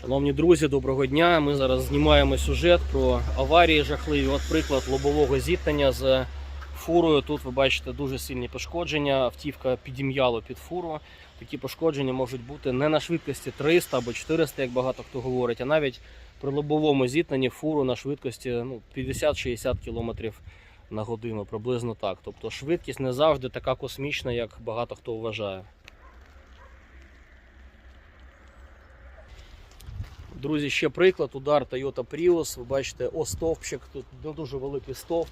Шановні друзі, доброго дня. Ми зараз знімаємо сюжет про аварії жахливі. От приклад лобового зіткнення з фурою. Тут ви бачите дуже сильні пошкодження. Автівка підім'яло під фуру. Такі пошкодження можуть бути не на швидкості 300 або 400, як багато хто говорить, а навіть при лобовому зіткненні фуру на швидкості ну, 50-60 км на годину, приблизно так. Тобто швидкість не завжди така космічна, як багато хто вважає. Друзі, ще приклад. Удар Toyota Prius. Ви бачите, о стовпчик, тут дуже великий стовп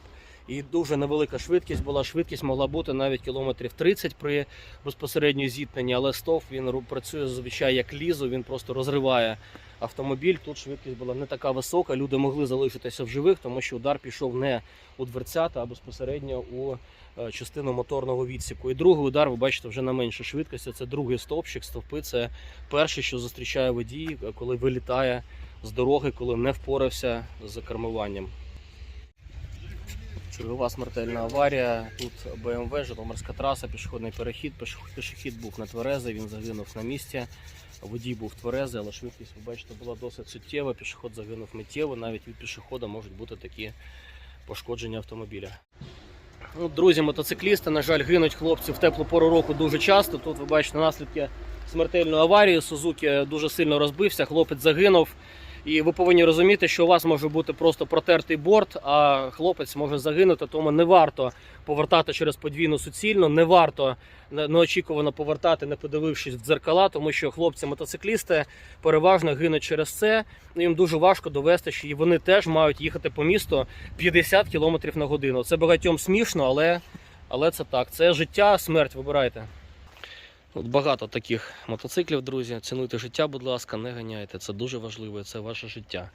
і дуже невелика швидкість була. Швидкість могла бути навіть кілометрів 30 при безпосередньо зіткненні, але стовп він працює зазвичай як лізо, він просто розриває автомобіль. Тут швидкість була не така висока. Люди могли залишитися в живих, тому що удар пішов не у дверцята, а безпосередньо у е, частину моторного відсіку. І другий удар, ви бачите, вже на меншій швидкості. Це другий стовпчик. Стовпи це перше, що зустрічає водій, коли вилітає з дороги, коли не впорався з кермуванням. Чергова смертельна аварія. Тут БМВ, Житомирська траса, пішохідний перехід. Пішохід був нетверезий, він загинув на місці. Водій був тверезий, але швидкість, ви бачите, була досить суттєва. Пішохід загинув миттєво. Навіть від пішохода можуть бути такі пошкодження автомобіля. Ну, друзі, мотоциклісти, на жаль, гинуть хлопці в теплу пору року дуже часто. Тут ви бачите наслідки смертельної аварії. Сузуки дуже сильно розбився, хлопець загинув. І ви повинні розуміти, що у вас може бути просто протертий борт, а хлопець може загинути, тому не варто повертати через подвійну суцільну, не варто неочікувано повертати, не подивившись в дзеркала, тому що хлопці-мотоциклісти переважно гинуть через це. Ну, їм дуже важко довести, що вони теж мають їхати по місту 50 км на годину. Це багатьом смішно, але, але це так. Це життя, смерть, вибирайте. От багато таких мотоциклів, друзі. Цінуйте життя, будь ласка, не ганяйте. Це дуже важливо, це ваше життя.